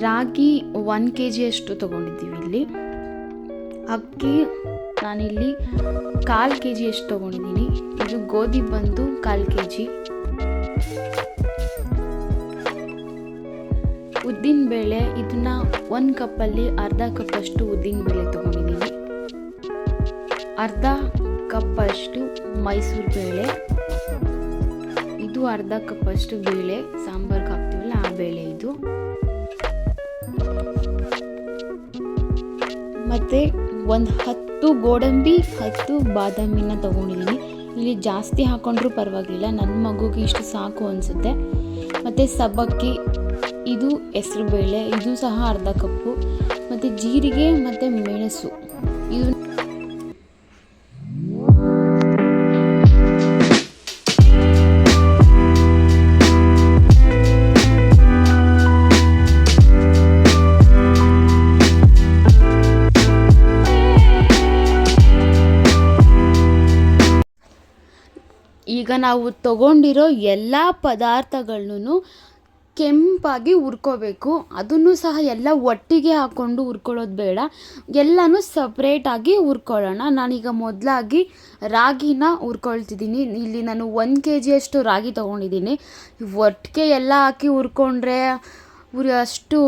ರಾಗಿ one K ಜಿಯಷ್ಟು ತೊಗೊಂಡಿದ್ದೀವಿ ಇಲ್ಲಿ. ಅಕ್ಕಿ ನಾನಿಲ್ಲಿ ಕಾಲು ಕೆ ಜಿಯಷ್ಟು ತೊಗೊಂಡಿದ್ದೀನಿ. ಇದು ಗೋಧಿ ಬಂದು ಕಾಲು ಕೆ ಜಿ ಉದ್ದಿನಬೇಳೆ ಇದನ್ನ ಒಂದು ಕಪ್ಪಲ್ಲಿ ಅರ್ಧ ಕಪ್ಪಷ್ಟು ಉದ್ದಿನಬೇಳೆ ತೊಗೊಂಡಿದ್ದೀನಿ. ಅರ್ಧ ಕಪ್ಪಷ್ಟು ಮೈಸೂರು ಬೇಳೆ. ಇದು ಅರ್ಧ ಕಪ್ಪಷ್ಟು ಬೇಳೆ. ಸಾಂಬಾರ್ಗೆ ಹಾಕ್ತೀವಲ್ಲ ಆ ಬೇಳೆ ಇದು. ಮತ್ತು ಒಂದು ಹತ್ತು ಗೋಡಂಬಿ, ಹತ್ತು ಬಾದಾಮಿನ ತೊಗೊಂಡಿದ್ದೀನಿ ಇಲ್ಲಿ ಜಾಸ್ತಿ ಹಾಕೊಂಡ್ರೂ ಪರವಾಗಿಲ್ಲ. ನನ್ನ ಮಗುಗೆ ಇಷ್ಟು ಸಾಕು ಅನಿಸುತ್ತೆ. ಮತ್ತು ಸಬ್ಬಕ್ಕಿ, ಇದು ಹೆಸರು ಬೇಳೆ, ಇದು ಸಹ ಅರ್ಧ ಕಪ್ಪು. ಮತ್ತು ಜೀರಿಗೆ, ಮತ್ತು ಮೆಣಸು. ನಾವು ತಗೊಂಡಿರೋ ಎಲ್ಲ ಪದಾರ್ಥಗಳನ್ನೂ ಕೆಂಪಾಗಿ ಹುರ್ಕೋಬೇಕು. ಅದನ್ನು ಸಹ ಎಲ್ಲ ಒಟ್ಟಿಗೆ ಹಾಕ್ಕೊಂಡು ಹುರ್ಕೊಳ್ಳೋದು ಬೇಡ. ಎಲ್ಲನೂ ಸಪ್ರೇಟಾಗಿ ಹುರ್ಕೊಳ್ಳೋಣ. ನಾನೀಗ ಮೊದಲಾಗಿ ರಾಗಿನ ಹುರ್ಕೊಳ್ತಿದ್ದೀನಿ. ಇಲ್ಲಿ ನಾನು ಒಂದು ಕೆ ಜಿಯಷ್ಟು ರಾಗಿ ತೊಗೊಂಡಿದ್ದೀನಿ. ಒಟ್ಟಿಗೆ ಎಲ್ಲ ಹಾಕಿ ಹುರ್ಕೊಂಡ್ರೆ ಉರಿ ಅಷ್ಟು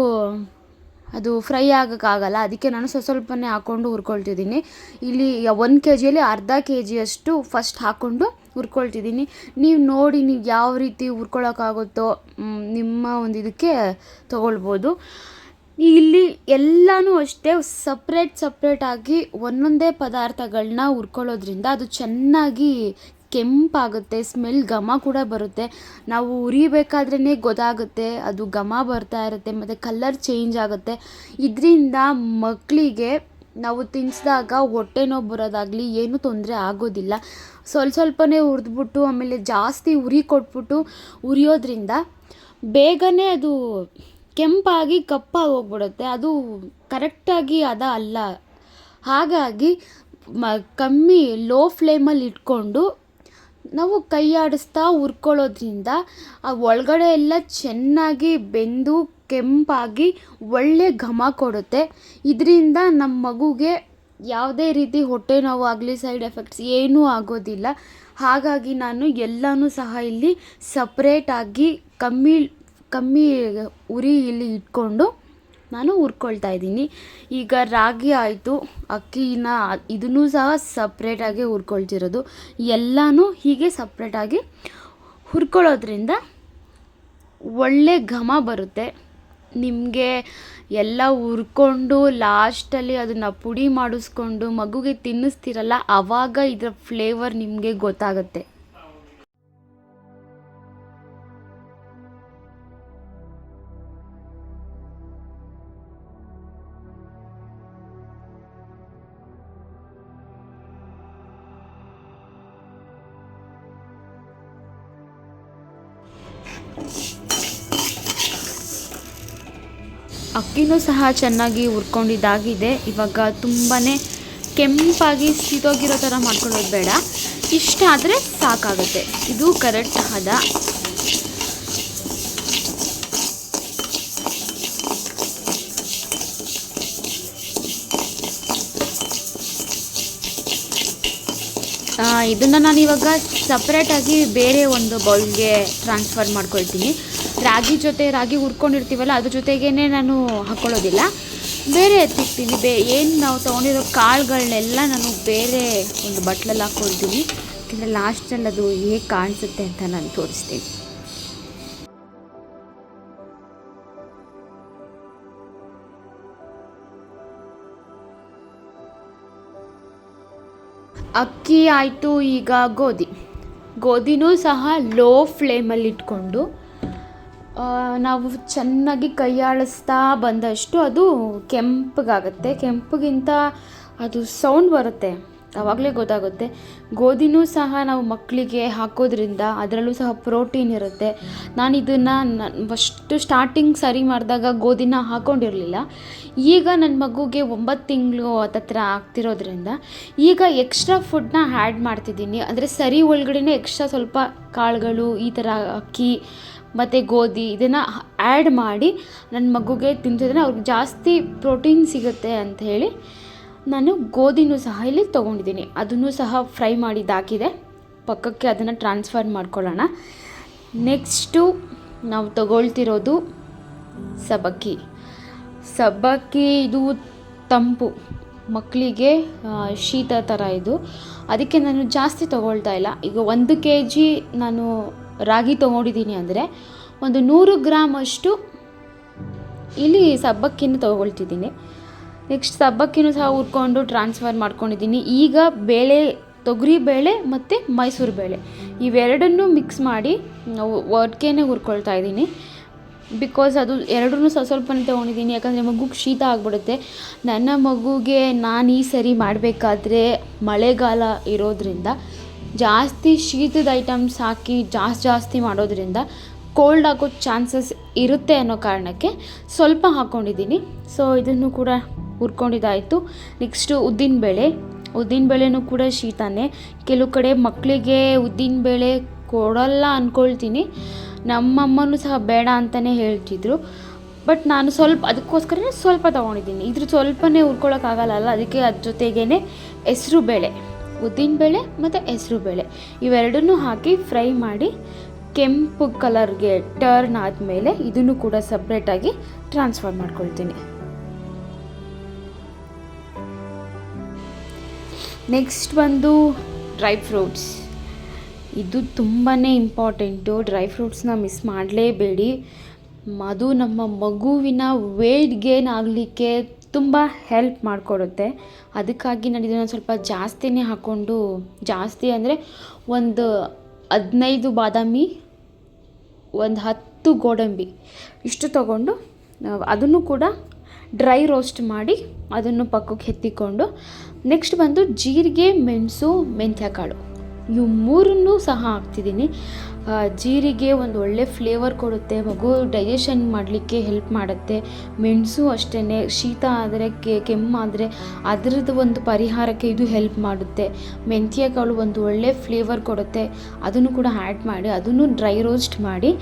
ಅದು ಫ್ರೈ ಆಗೋಕ್ಕಾಗಲ್ಲ. ಅದಕ್ಕೆ ನಾನು ಸ್ವಲ್ಪ ಸ್ವಲ್ಪನೇ ಹಾಕ್ಕೊಂಡು ಹುರ್ಕೊಳ್ತಿದ್ದೀನಿ. ಇಲ್ಲಿ ಒಂದು ಕೆ ಜಿಯಲ್ಲಿ ಅರ್ಧ ಕೆ ಜಿಯಷ್ಟು ಫಸ್ಟ್ ಹಾಕ್ಕೊಂಡು ಹುರ್ಕೊಳ್ತಿದ್ದೀನಿ. ನೀವು ನೋಡಿ ನೀವು ಯಾವ ರೀತಿ ಹುರ್ಕೊಳ್ಳೋಕ್ಕಾಗುತ್ತೋ ನಿಮ್ಮ ಒಂದು ಇದಕ್ಕೆ ತೊಗೊಳ್ಬೋದು. ಇಲ್ಲಿ ಎಲ್ಲನೂ ಅಷ್ಟೇ ಸಪ್ರೇಟ್ ಸಪ್ರೇಟಾಗಿ ಒಂದೊಂದೇ ಪದಾರ್ಥಗಳನ್ನ ಹುರ್ಕೊಳ್ಳೋದ್ರಿಂದ ಅದು ಚೆನ್ನಾಗಿ ಕೆಂಪಾಗುತ್ತೆ ಸ್ಮೆಲ್ ಘಮ ಕೂಡ ಬರುತ್ತೆ. ನಾವು ಉರಿಬೇಕಾದ್ರೇ ಗೊತ್ತಾಗುತ್ತೆ, ಅದು ಘಮ ಬರ್ತಾ ಇರುತ್ತೆ, ಮತ್ತು ಕಲರ್ ಚೇಂಜ್ ಆಗುತ್ತೆ. ಇದರಿಂದ ಮಕ್ಕಳಿಗೆ ನಾವು ತಿನ್ನಿಸಿದಾಗ ಹೊಟ್ಟೆ ನೋವು ಬರೋದಾಗಲಿ ಏನೂ ತೊಂದರೆ ಆಗೋದಿಲ್ಲ. ಸ್ವಲ್ಪ ಸ್ವಲ್ಪನೇ ಹುರಿದ್ಬಿಟ್ಟು ಆಮೇಲೆ ಜಾಸ್ತಿ ಉರಿ ಕೊಟ್ಬಿಟ್ಟು ಉರಿಯೋದ್ರಿಂದ ಬೇಗನೆ ಅದು ಕೆಂಪಾಗಿ ಕಪ್ಪಾಗಿ ಹೋಗ್ಬಿಡುತ್ತೆ. ಅದು ಕರೆಕ್ಟಾಗಿ ಅದ ಅಲ್ಲ. ಹಾಗಾಗಿ ಮ ಕಮ್ಮಿ ಲೋ ಫ್ಲೇಮಲ್ಲಿ ಇಟ್ಕೊಂಡು ನಾವು ಕೈ ಆಡಿಸ್ತಾ ಹುರ್ಕೊಳ್ಳೋದ್ರಿಂದ ಆ ಒಳಗಡೆ ಎಲ್ಲ ಚೆನ್ನಾಗಿ ಬೆಂದು ಕೆಂಪಾಗಿ ಒಳ್ಳೆ ಘಮ ಕೊಡುತ್ತೆ. ಇದರಿಂದ ನಮ್ಮ ಮಗುಗೆ ಯಾವುದೇ ರೀತಿ ಹೊಟ್ಟೆ ನೋವು ಆಗಲಿ, ಸೈಡ್ ಎಫೆಕ್ಟ್ಸ್ ಏನೂ ಆಗೋದಿಲ್ಲ. ಹಾಗಾಗಿ ನಾನು ಎಲ್ಲನೂ ಸಹ ಇಲ್ಲಿ ಸಪ್ರೇಟಾಗಿ ಕಮ್ಮಿ ಕಮ್ಮಿ ಉರಿ ಇಲ್ಲಿ ಇಟ್ಕೊಂಡು ನಾನು ಹುರ್ಕೊಳ್ತಾ ಇದ್ದೀನಿ. ಈಗ ರಾಗಿ ಆಯಿತು, ಅಕ್ಕಿನ ಇದನ್ನೂ ಸಹ ಸಪ್ರೇಟಾಗಿ ಹುರ್ಕೊಳ್ತಿರೋದು ಎಲ್ಲನೂ ಹೀಗೆ ಸಪ್ರೇಟಾಗಿ ಹುರ್ಕೊಳ್ಳೋದ್ರಿಂದ ಒಳ್ಳೆ ಘಮ ಬರುತ್ತೆ. ನಿಮಗೆ ಎಲ್ಲ ಹುರ್ಕೊಂಡು ಲಾಸ್ಟಲ್ಲಿ ಅದನ್ನು ಪುಡಿ ಮಾಡಿಸ್ಕೊಂಡು ಮಗುಗೆ ತಿನ್ನಿಸ್ತೀರಲ್ಲ ಆವಾಗ ಇದರ ಫ್ಲೇವರ್ ನಿಮಗೆ ಗೊತ್ತಾಗುತ್ತೆ. ಅಕ್ಕಿನೂ ಸಹ ಚೆನ್ನಾಗಿ ಹುರ್ಕೊಂಡಿದ್ದಾಗಿದೆ. ಇವಾಗ ತುಂಬಾ ಕೆಂಪಾಗಿ ಸೀದೋಗಿರೋ ಥರ ಮಾಡ್ಕೊಳ್ಳೋದು ಬೇಡ. ಇಷ್ಟ ಆದರೆ ಸಾಕಾಗುತ್ತೆ. ಇದು ಕರೆಕ್ಟ್ ಹದ ಇದನ್ನು ನಾನು ಇವಾಗ ಸಪ್ರೇಟಾಗಿ ಬೇರೆ ಒಂದು ಬೌಲ್ಗೆ ಟ್ರಾನ್ಸ್ಫರ್ ಮಾಡ್ಕೊಳ್ತೀನಿ. ರಾಗಿ ಜೊತೆ ರಾಗಿ ಹುರ್ಕೊಂಡಿರ್ತೀವಲ್ಲ, ಅದ್ರ ಜೊತೆಗೇ ನಾನು ಹಾಕ್ಕೊಳ್ಳೋದಿಲ್ಲ ಬೇರೆ ಎತ್ತಿಕ್ತೀನಿ ಬೇ ಏನು ನಾವು ತೊಗೊಂಡಿರೋ ಕಾಳುಗಳನ್ನೆಲ್ಲ ನಾನು ಬೇರೆ ಒಂದು ಬಟ್ಲಲ್ಲಿ ಹಾಕ್ಕೊಳ್ತೀನಿ. ಯಾಕೆಂದರೆ ಲಾಸ್ಟಲ್ಲಿ ಅದು ಹೇಗೆ ಕಾಣಿಸುತ್ತೆ ಅಂತ ನಾನು ತೋರಿಸ್ತೀನಿ. ಅಕ್ಕಿ ಆಯಿತು ಈಗ ಗೋಧಿ. ಗೋಧಿನೂ ಸಹ ಲೋ ಫ್ಲೇಮಲ್ಲಿ ಇಟ್ಕೊಂಡು ನಾವು ಚೆನ್ನಾಗಿ ಕೈಯಾಡಿಸ್ತಾ ಬಂದಷ್ಟು ಅದು ಕೆಂಪಗಾಗುತ್ತೆ. ಕೆಂಪಗಿಂತ ಅದು ಸೌಂಡ್ ಬರುತ್ತೆ. ಆವಾಗಲೇ ಗೊತ್ತಾಗುತ್ತೆ. ಗೋಧಿನೂ ಸಹ ನಾವು ಮಕ್ಕಳಿಗೆ ಹಾಕೋದ್ರಿಂದ ಅದರಲ್ಲೂ ಸಹ ಪ್ರೋಟೀನ್ ಇರುತ್ತೆ. ನಾನು ಇದನ್ನು ಫಸ್ಟು ಸ್ಟಾರ್ಟಿಂಗ್ ಸರಿ ಮಾಡಿದಾಗ ಗೋಧಿನ ಹಾಕ್ಕೊಂಡಿರಲಿಲ್ಲ ಈಗ ನನ್ನ ಮಗುಗೆ ಒಂಬತ್ತು ತಿಂಗಳು ಹತ್ತತ್ರ ಆಗ್ತಿರೋದ್ರಿಂದ ಈಗ ಎಕ್ಸ್ಟ್ರಾ ಫುಡ್ನ ಆ್ಯಡ್ ಮಾಡ್ತಿದ್ದೀನಿ. ಅಂದರೆ ಸರಿ ಒಳಗಡೆ ಎಕ್ಸ್ಟ್ರಾ ಸ್ವಲ್ಪ ಕಾಳುಗಳು, ಈ ಥರ ಅಕ್ಕಿ ಮತ್ತು ಗೋಧಿ ಇದನ್ನು ಆ್ಯಡ್ ಮಾಡಿ ನನ್ನ ಮಗುಗೆ ತಿಂತಿದ್ರೆ ಅವ್ರಿಗೆ ಜಾಸ್ತಿ ಪ್ರೋಟೀನ್ ಸಿಗುತ್ತೆ ಅಂತ ಹೇಳಿ ನಾನು ಗೋಧಿನೂ ಸಹ ಇಲ್ಲಿ ತೊಗೊಂಡಿದ್ದೀನಿ. ಅದನ್ನು ಸಹ ಫ್ರೈ ಮಾಡಿದ್ದಾಕಿದೆ ಪಕ್ಕಕ್ಕೆ ಅದನ್ನು ಟ್ರಾನ್ಸ್ಫರ್ ಮಾಡ್ಕೊಳ್ಳೋಣ. ನೆಕ್ಸ್ಟು ನಾವು ತಗೊಳ್ತಿರೋದು ಸಬ್ಬಕ್ಕಿ. ಸಬ್ಬಕ್ಕಿ ಇದು ತಂಪು. ಮಕ್ಕಳಿಗೆ ಶೀತ ಥರ ಇದು. ಅದಕ್ಕೆ ನಾನು ಜಾಸ್ತಿ ತೊಗೊಳ್ತಾ ಇಲ್ಲ. ಈಗ ಒಂದು ಕೆ ಜಿ ನಾನು ರಾಗಿ ತೊಗೊಂಡಿದ್ದೀನಿ ಅಂದರೆ ಒಂದು ನೂರು ಗ್ರಾಮ್ ಅಷ್ಟು ಇಲ್ಲಿ ಸಬ್ಬಕ್ಕಿನ ತೊಗೊಳ್ತಿದ್ದೀನಿ. ನೆಕ್ಸ್ಟ್ ಸಬ್ಬಕ್ಕಿನೂ ಸಹ ಹುರ್ಕೊಂಡು ಟ್ರಾನ್ಸ್ಫರ್ ಮಾಡ್ಕೊಂಡಿದ್ದೀನಿ. ಈಗ ಬೇಳೆ, ತೊಗರಿ ಬೇಳೆ ಮತ್ತು ಮೈಸೂರು ಬೇಳೆ. ಇವೆರಡನ್ನೂ ಮಿಕ್ಸ್ ಮಾಡಿ ಒಟ್ಟಿಗೆನೇ ಹುರ್ಕೊಳ್ತಾ ಇದ್ದೀನಿ. ಬಿಕಾಸ್ ಅದು ಎರಡೂ ಸ್ವಲ್ಪ ಸ್ವಲ್ಪನೇ ತೊಗೊಂಡಿದ್ದೀನಿ. ಯಾಕಂದರೆ ಮಗುಗೆ ಶೀತ ಆಗಿಬಿಡುತ್ತೆ. ನನ್ನ ಮಗುಗೆ ನಾನು ಈ ಸರಿ ಮಾಡಬೇಕಾದ್ರೆ ಮಳೆಗಾಲ ಇರೋದ್ರಿಂದ ಜಾಸ್ತಿ ಶೀತದ ಐಟಮ್ಸ್ ಹಾಕಿ ಜಾಸ್ತಿ ಜಾಸ್ತಿ ಮಾಡೋದ್ರಿಂದ ಕೋಲ್ಡ್ ಆಗೋ ಚಾನ್ಸಸ್ ಇರುತ್ತೆ ಅನ್ನೋ ಕಾರಣಕ್ಕೆ ಸ್ವಲ್ಪ ಹಾಕ್ಕೊಂಡಿದ್ದೀನಿ ಸೊ ಇದನ್ನು ಕೂಡ ಹುರ್ಕೊಂಡಿದ್ದಾಯಿತು. ನೆಕ್ಸ್ಟು ಉದ್ದಿನಬೇಳೆ ಉದ್ದಿನಬೇಳೆನೂ ಕೂಡ ಶೀತನೇ. ಕೆಲವು ಕಡೆ ಮಕ್ಕಳಿಗೆ ಉದ್ದಿನಬೇಳೆ ಕೊಡಲ್ಲ ಅಂದ್ಕೊಳ್ತೀನಿ ನಮ್ಮಮ್ಮನೂ ಸಹ ಬೇಡ ಅಂತಲೇ ಹೇಳ್ತಿದ್ರು. ಬಟ್ ನಾನು ಸ್ವಲ್ಪ, ಅದಕ್ಕೋಸ್ಕರನೇ ಸ್ವಲ್ಪ ತೊಗೊಂಡಿದ್ದೀನಿ. ಇದ್ರ ಸ್ವಲ್ಪನೇ ಹುರ್ಕೊಳಕ್ಕಾಗಲ್ಲ ಅದಕ್ಕೆ ಅದ್ರ ಜೊತೆಗೇ ಹೆಸರು ಬೇಳೆ. ಉದ್ದಿನಬೇಳೆ ಮತ್ತು ಹೆಸರು ಬೇಳೆ. ಇವೆರಡನ್ನೂ ಹಾಕಿ ಫ್ರೈ ಮಾಡಿ ಕೆಂಪು ಕಲರ್ಗೆ ಟರ್ನ್ ಆದಮೇಲೆ ಇದನ್ನು ಕೂಡ ಸಪ್ರೇಟಾಗಿ ಟ್ರಾನ್ಸ್ಫರ್ ಮಾಡ್ಕೊಳ್ತೀನಿ. ನೆಕ್ಸ್ಟ್ ಬಂದು ಡ್ರೈ ಫ್ರೂಟ್ಸ್ ಇದು ತುಂಬಾ ಇಂಪಾರ್ಟೆಂಟು ಡ್ರೈ ಫ್ರೂಟ್ಸ್ನ ಮಿಸ್ ಮಾಡಲೇಬೇಡಿ. ಅದು ನಮ್ಮ ಮಗುವಿನ ವೇಟ್ ಗೇನ್ ಆಗಲಿಕ್ಕೆ ತುಂಬ ಹೆಲ್ಪ್ ಮಾಡಿಕೊಡುತ್ತೆ. ಅದಕ್ಕಾಗಿ ನಾನು ಇದನ್ನು ಸ್ವಲ್ಪ ಜಾಸ್ತಿನೇ ಹಾಕ್ಕೊಂಡು ಜಾಸ್ತಿ ಅಂದರೆ ಒಂದು ಹದಿನೈದು ಬಾದಾಮಿ, ಒಂದು ಹತ್ತು ಗೋಡಂಬಿ ಇಷ್ಟು ತಗೊಂಡು ಅದನ್ನು ಕೂಡ ಡ್ರೈ ರೋಸ್ಟ್ ಮಾಡಿ ಅದನ್ನು ಪಕ್ಕಕ್ಕೆ ಎತ್ತಿಕೊಂಡು ನೆಕ್ಸ್ಟ್ ಬಂದು ಜೀರಿಗೆ, ಮೆಣಸು ಮೆಂತ್ಯಕಾಳು ಇವು ಮೂರನ್ನೂ ಸಹ ಹಾಕ್ತಿದ್ದೀನಿ. ಜೀರಿಗೆ ಒಂದು ಒಳ್ಳೆ ಫ್ಲೇವರ್ ಕೊಡುತ್ತೆ, ಮಗು ಡೈಜೆಷನ್ ಮಾಡಲಿಕ್ಕೆ ಹೆಲ್ಪ್ ಮಾಡುತ್ತೆ. ಮೆಣಸು ಅಷ್ಟೇ ಶೀತ ಆದರೆ ಕೆಮ್ಮಾದರೆ ಅದರದ್ದು ಒಂದು ಪರಿಹಾರಕ್ಕೆ ಇದು ಹೆಲ್ಪ್ ಮಾಡುತ್ತೆ. ಮೆಂತ್ಯ ಕಾಳು ಒಂದು ಒಳ್ಳೆ ಫ್ಲೇವರ್ ಕೊಡುತ್ತೆ. ಅದನ್ನು ಕೂಡ ಆ್ಯಡ್ ಮಾಡಿ, ಅದನ್ನು ಡ್ರೈ ರೋಸ್ಟ್ ಮಾಡಿ,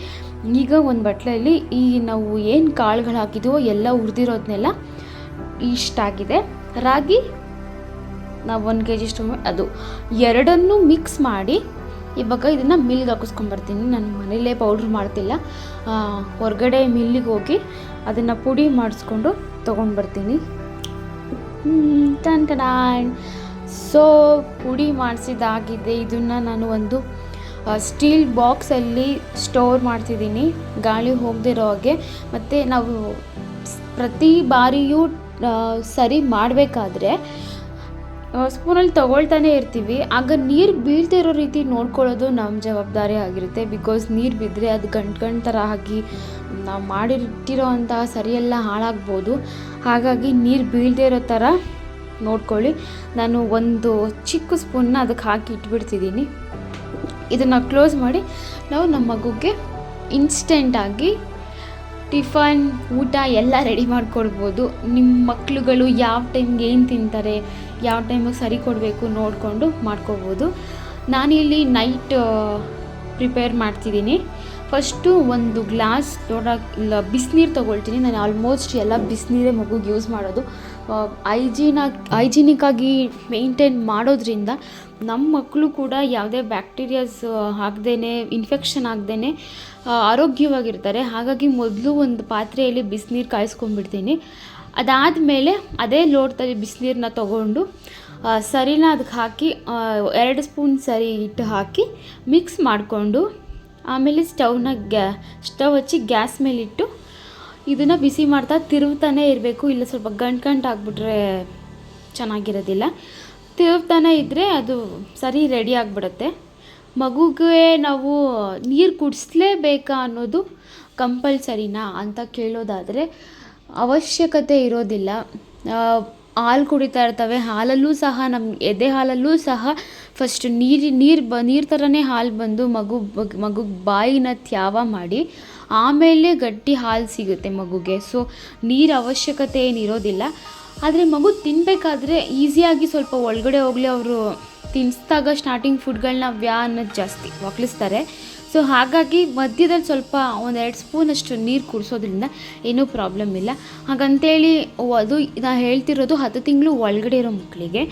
ಈಗ ಒಂದು ಬಟ್ಲಲ್ಲಿ ಈ ನಾವು ಏನು ಕಾಳುಗಳು ಹಾಕಿದ್ವೋ ಎಲ್ಲ ಹುರಿದಿರೋದನ್ನೆಲ್ಲ ಇಷ್ಟಾಗಿದೆ ರಾಗಿ, ನಾವು ಒಂದು ಕೆ ಜಿಷ್ಟು ಅದು ಎರಡನ್ನೂ ಮಿಕ್ಸ್ ಮಾಡಿ ಇವಾಗ ಇದನ್ನು ಮಿಲ್ಗೆ ಹಾಕಿಸ್ಕೊಂಬರ್ತೀನಿ ನಾನು ಮನೇಲೇ ಪೌಡ್ರ್ ಮಾಡ್ತಿಲ್ಲ. ಹೊರಗಡೆ ಮಿಲ್ಲಿಗೆ ಹೋಗಿ ಅದನ್ನು ಪುಡಿ ಮಾಡಿಸ್ಕೊಂಡು ತೊಗೊಂಡು ಬರ್ತೀನಿ. ಟನ್ ನಾನು ಸೊ ಪುಡಿ ಮಾಡಿಸಿದಾಗಿದೆ ಇದನ್ನು ನಾನು ಒಂದು ಸ್ಟೀಲ್ ಬಾಕ್ಸಲ್ಲಿ ಸ್ಟೋರ್ ಮಾಡ್ತಿದ್ದೀನಿ. ಗಾಳಿ ಹೋಗದಿರೋ ಹಾಗೆ. ಮತ್ತು ನಾವು ಪ್ರತಿ ಬಾರಿಯೂ ಸರಿ ಮಾಡಬೇಕಾದ್ರೆ ಸ್ಪೂನಲ್ಲಿ ತೊಗೊಳ್ತಾನೆ ಇರ್ತೀವಿ. ಆಗ ನೀರು ಬೀಳ್ತಾ ಇರೋ ರೀತಿ ನೋಡ್ಕೊಳ್ಳೋದು ನಮ್ಮ ಜವಾಬ್ದಾರಿ ಆಗಿರುತ್ತೆ. ಬಿಕಾಸ್ ನೀರು ಬಿದ್ದರೆ ಅದು ಗಂಟು ಗಂಟು ಥರ ಆಗಿ ನಾವು ಮಾಡಿಟ್ಟಿರೋ ಅಂತಹ ಸರಿಯೆಲ್ಲ ಹಾಳಾಗ್ಬೋದು. ಹಾಗಾಗಿ ನೀರು ಬೀಳದೇ ಇರೋ ಥರ ನೋಡ್ಕೊಳ್ಳಿ. ನಾನು ಒಂದು ಚಿಕ್ಕ ಸ್ಪೂನ್ನ ಅದಕ್ಕೆ ಹಾಕಿ ಇಟ್ಬಿಡ್ತಿದ್ದೀನಿ. ಇದನ್ನು ಕ್ಲೋಸ್ ಮಾಡಿ ನಾವು ನಮ್ಮ ಮಗುಗೆ ಇನ್ಸ್ಟೆಂಟಾಗಿ ಟಿಫನ್, ಊಟ ಎಲ್ಲ ರೆಡಿ ಮಾಡಿಕೊಡ್ಬೋದು ನಿಮ್ಮ ಮಕ್ಕಳುಗಳು ಯಾವ ಟೈಮ್ಗೆ ಏನು ತಿಂತಾರೆ ಯಾವ ಟೈಮಿಗೆ ಸರಿ ಕೊಡಬೇಕು ನೋಡಿಕೊಂಡು ಮಾಡ್ಕೋಬೋದು. ನಾನಿಲ್ಲಿ ನೈಟ್ ಪ್ರಿಪೇರ್ ಮಾಡ್ತಿದ್ದೀನಿ. ಫಸ್ಟು ಒಂದು ಗ್ಲಾಸ್ ದೊಡ್ಡ, ಇಲ್ಲ ಬಿಸಿನೀರು ತೊಗೊಳ್ತೀನಿ. ನಾನು ಆಲ್ಮೋಸ್ಟ್ ಎಲ್ಲ ಬಿಸಿನೀರೇ ಮಗುಗೆ ಯೂಸ್ ಮಾಡೋದು. ಐಜೀನಾಗಿ ಐಜಿನಿಕ್ಕಾಗಿ ಮೇಂಟೈನ್ ಮಾಡೋದ್ರಿಂದ ನಮ್ಮ ಮಕ್ಕಳು ಕೂಡ ಯಾವುದೇ ಬ್ಯಾಕ್ಟೀರಿಯಾಸ್ ಆಗದೇ ಇನ್ಫೆಕ್ಷನ್ ಆಗದೇ ಆರೋಗ್ಯವಾಗಿರ್ತಾರೆ. ಹಾಗಾಗಿ ಮೊದಲು ಒಂದು ಪಾತ್ರೆಯಲ್ಲಿ ಬಿಸಿನೀರು ಕಾಯಿಸ್ಕೊಂಡ್ಬಿಡ್ತೀನಿ. ಅದಾದಮೇಲೆ ಅದೇ ಲೋಟದಲ್ಲಿ ಬಿಸಿನೀರನ್ನ ತೊಗೊಂಡು ಸರಿನ ಅದಕ್ಕೆ ಹಾಕಿ ಎರಡು ಸ್ಪೂನ್ ಸರಿ ಹಿಟ್ಟು ಹಾಕಿ ಮಿಕ್ಸ್ ಮಾಡಿಕೊಂಡು, ಆಮೇಲೆ ಸ್ಟವ್ನ ಗ್ಯಾ, ಸ್ಟವ್ ಹಚ್ಚಿ ಗ್ಯಾಸ್ ಮೇಲಿಟ್ಟು ಇದನ್ನು ಬಿಸಿ ಮಾಡ್ತಾ ತಿರುಗ್ತಾನೇ ಇರಬೇಕು. ಇಲ್ಲ ಸ್ವಲ್ಪ ಗಂಟು ಗಂಟು ಆಗಿಬಿಟ್ರೆ ಚೆನ್ನಾಗಿರೋದಿಲ್ಲ. ತಿರುವ್ತಾನೆ ಇದ್ದರೆ ಅದು ಸರಿ ರೆಡಿ ಆಗಿಬಿಡುತ್ತೆ. ಮಗುಗೆ ನಾವು ನೀರು ಕುಡಿಸ್ಲೇಬೇಕಾ ಅನ್ನೋದು ಕಂಪಲ್ಸರಿನಾ ಅಂತ ಕೇಳೋದಾದರೆ ಅವಶ್ಯಕತೆ ಇರೋದಿಲ್ಲ. ಹಾಲು ಕುಡಿತಾ ಇರ್ತವೆ. ಹಾಲಲ್ಲೂ ಸಹ ನಮ್ಮ ಎದೆ ಹಾಲಲ್ಲೂ ಸಹ ಫಸ್ಟ್ ನೀರು ನೀರು ಬ, ನೀರು ಥರನೇ ಹಾಲು ಬಂದು ಮಗು ಮಗು ಬಾಯಿನ ತ್ಯಾವ ಮಾಡಿ ಆಮೇಲೆ ಗಟ್ಟಿ ಹಾಲು ಸಿಗುತ್ತೆ ಮಗುಗೆ. ಸೊ ನೀರು ಅವಶ್ಯಕತೆ ಏನಿರೋದಿಲ್ಲ ಆದರೆ ಮಗು ತಿನ್ನಬೇಕಾದ್ರೆ ಈಸಿಯಾಗಿ ಸ್ವಲ್ಪ ಒಳಗಡೆ ಹೋಗಲಿ, ಅವರು ತಿನ್ನಿಸ್ದಾಗ ಸ್ಟಾರ್ಟಿಂಗ್ ಫುಡ್ಗಳನ್ನ ವ್ಯಾ ಅನ್ನೋದು ಜಾಸ್ತಿ. ಒಕ್ಲಿಸ್ತಾರೆ. ಸೊ ಹಾಗಾಗಿ ಮಧ್ಯದಲ್ಲಿ ಸ್ವಲ್ಪ ಒಂದೆರಡು ಸ್ಪೂನಷ್ಟು ನೀರು ಕುಡಿಸೋದ್ರಿಂದ ಏನೂ ಪ್ರಾಬ್ಲಮ್ ಇಲ್ಲ. ಹಾಗಂತೇಳಿ ಅದು ನಾನು ಹೇಳ್ತಿರೋದು ಹತ್ತು ತಿಂಗಳು ಒಳಗಡೆ ಇರೋ ಮಕ್ಕಳಿಗೆ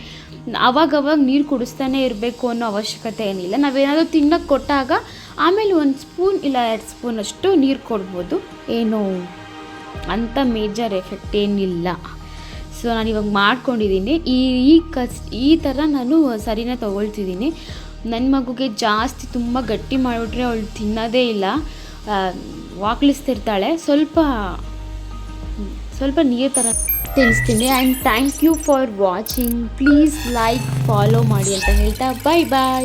ಅವಾಗವಾಗ ನೀರು ಕುಡಿಸ್ತಾನೆ ಇರಬೇಕು ಅನ್ನೋ ಅವಶ್ಯಕತೆ ಏನಿಲ್ಲ. ನಾವೇನಾದರೂ ತಿನ್ನೋಕ್ಕೆ ಕೊಟ್ಟಾಗ ಆಮೇಲೆ ಒಂದು ಸ್ಪೂನ್ ಇಲ್ಲ ಎರಡು ಸ್ಪೂನಷ್ಟು ನೀರು ಕೊಡ್ಬೋದು. ಏನು ಅಂಥ ಮೇಜರ್ ಎಫೆಕ್ಟ್ ಏನಿಲ್ಲ. ಸೊ ನಾನು ಇವಾಗ ಮಾಡ್ಕೊಂಡಿದ್ದೀನಿ. ಈ ಈ ಕಸ್, ಈ ಥರ ನಾನು ಸರಿನ ತೊಗೊಳ್ತಿದ್ದೀನಿ. ನನ್ನ ಮಗುಗೆ ಜಾಸ್ತಿ ತುಂಬ ಗಟ್ಟಿ ಮಾಡಿಬಿಟ್ರೆ ಅವಳು ತಿನ್ನೋದೇ ಇಲ್ಲ. ವಾಕ್ಲಿಸ್ತಿರ್ತಾಳೆ. ಸ್ವಲ್ಪ ಸ್ವಲ್ಪ ನೀರು ಥರ ತಿನ್ನಿಸ್ತೀನಿ. And thank you for watching please like follow ಮಾಡಿ ಅಂತ ಹೇಳ್ತಾ ಬಾಯ್ ಬಾಯ್